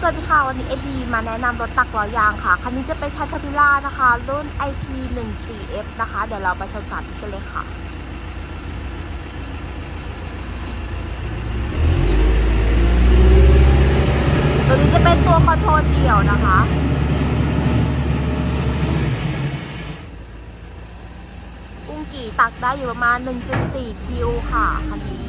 สวัสดีค่ะ วันนี้ a อมาแนะนำรถตักล้อยางค่ะ คันนี้จะเป็น Caterpillar นะคะ รุ่น IP 1 4 F นะคะ เดี๋ยวเราไปชมสาธิตกันเลยค่ะตัวนี้จะเป็นตัวคอนโทรลเดี่ยวนะคะกุ้งกี่ตักได้อยู่ประมาณ 1.4 คิวค่ะ คันนี้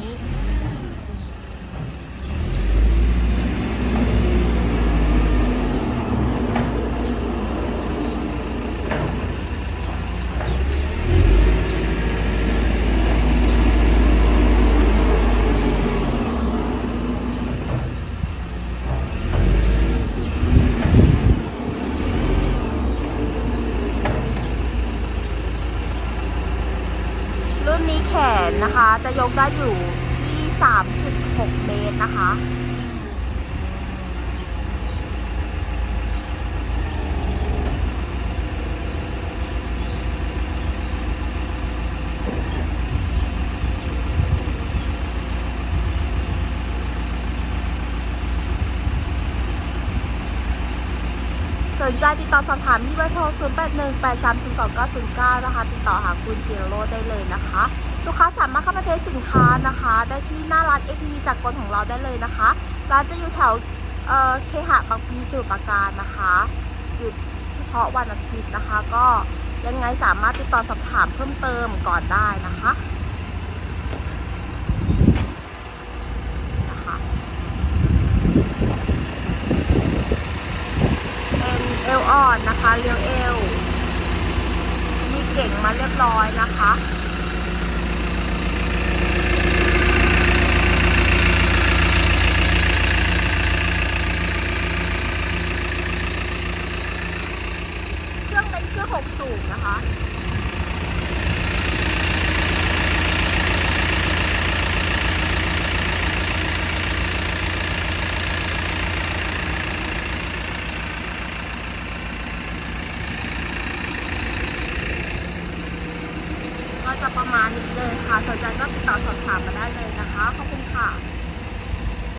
รุ่ นี้แขนนะคะ จะยกได้อยู่ที่ 3.6 เมตรนะคะ สนใจติดต่อสอบถามที่เบอร์โทร 0818342909 นะคะ ติดต่อหาคุณจิโรได้เลยนะคะ ลูกค้าสามารถเข้ามาเทสสินค้านะคะ ได้ที่หน้าร้าน ATV จากกลของเราได้เลยนะคะร้านจะอยู่แถวเอ่อเคหะบางพีสุรปราการนะคะหยุดเฉพาะวันอาทิตย์นะคะ ก็ยังไงสามารถติดต่อสอบถามเพิ่มเติมก่อนได้นะคะ เป็นเอลอ่อนนะคะเลี้ยวเอวมีเก่งมาเรียบร้อยนะคะเครื่องเป็นเครื่องหกสูบนะคะ จะประมาณนี้เลยค่ะสนใจก็ติดต่อสอบถามมาได้เลยนะคะ ขอบคุณค่ะ